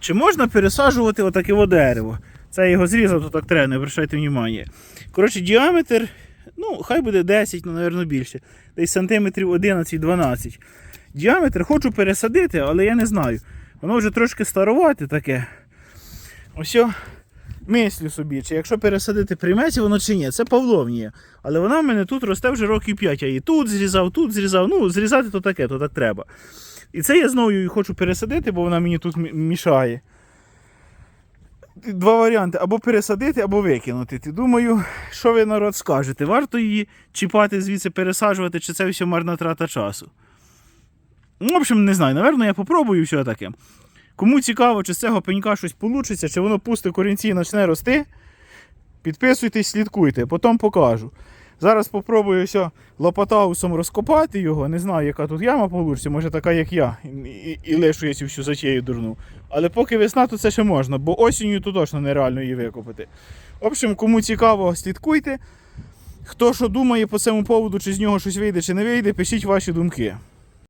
Чи можна пересаджувати отаке во дерево? Це я його зрізав, то так треба, не обращайте внимання. Коротше, діаметр, ну, хай буде 10, ну, мабуть, більше. Десь сантиметрів 11-12. Діаметр хочу пересадити, але я не знаю. Воно вже трошки старувати таке. Ось мислю собі, чи якщо пересадити прийметься воно чи ні. Це павловнія. Але вона в мене тут росте вже років 5. Я її тут зрізав, тут зрізав. Ну, зрізати то таке, то так треба. І це я знову її хочу пересадити, бо вона мені тут мішає. Два варіанти: або пересадити, або викинути. Ти думаю, що ви народ скажете? Варто її чіпати звідси, пересаджувати, чи це все марна трата часу? Ну, в общем, не знаю. Наверно, я попробую все таке. Кому цікаво, чи з цього пенька щось вийде, чи воно пусте корінці і почне рости, підписуйтесь, слідкуйте, потім покажу. Зараз попробую все лопатаусом розкопати його. Не знаю, яка тут яма вийде, може така, як я, і, і, і лишу я цю всю затею дурну. Але поки весна, то це ще можна, бо осінню то точно нереально її викопати. В общем, кому цікаво, слідкуйте. Хто що думає по цьому поводу, чи з нього щось вийде, чи не вийде, пишіть ваші думки.